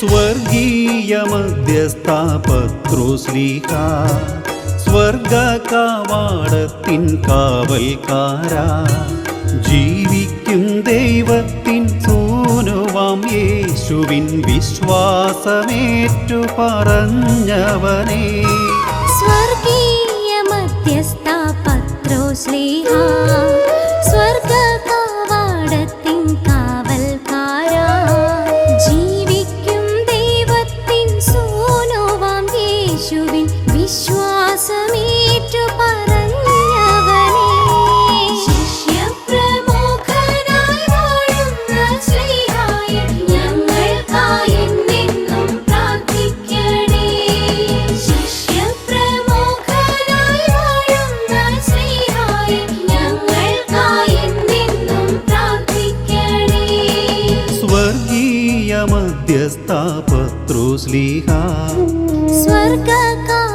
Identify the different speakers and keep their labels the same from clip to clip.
Speaker 1: സ്വർഗീയ മധ്യസ്ഥ പത്രുശ്ലീഹ സ്വർഗ കവാടത്തിൻ കാവൽക്കാര. ജീവിക്കും ദൈവത്തിൻ സൂനുവാം യേശുവിൻ വിശ്വാസമേറ്റു പറഞ്ഞവനേ.
Speaker 2: യേശുവിൻ വിശ്വാസമേറ്റു പറഞ്ഞവനേ
Speaker 1: പത്രുശ്ലീഹ
Speaker 2: സ്വർഗ കവാടത്തിൻ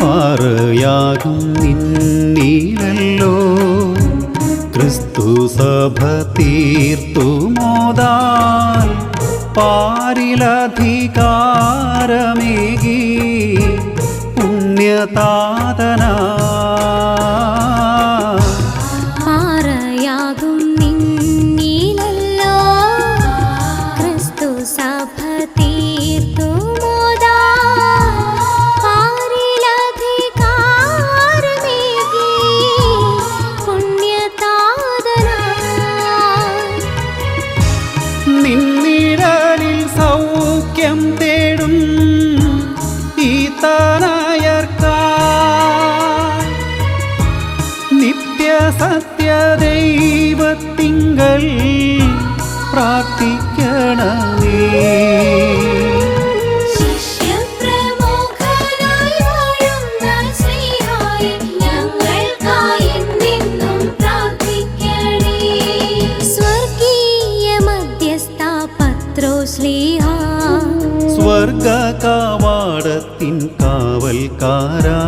Speaker 1: പാറയാകും നിന്നീരല്ലോ. ക്രിസ്തു സഭ തീർത്തു മോദാൽ പാരിലധികാരമേകി പുണ്യതാതന.
Speaker 2: പാറയാകും നിന്നിലല്ലോ പത്രോ പ്രാർത്ഥിക്കണമേ.
Speaker 1: സ്വർഗ കാവാടത്തിൻ കാവൽക്കാരാ.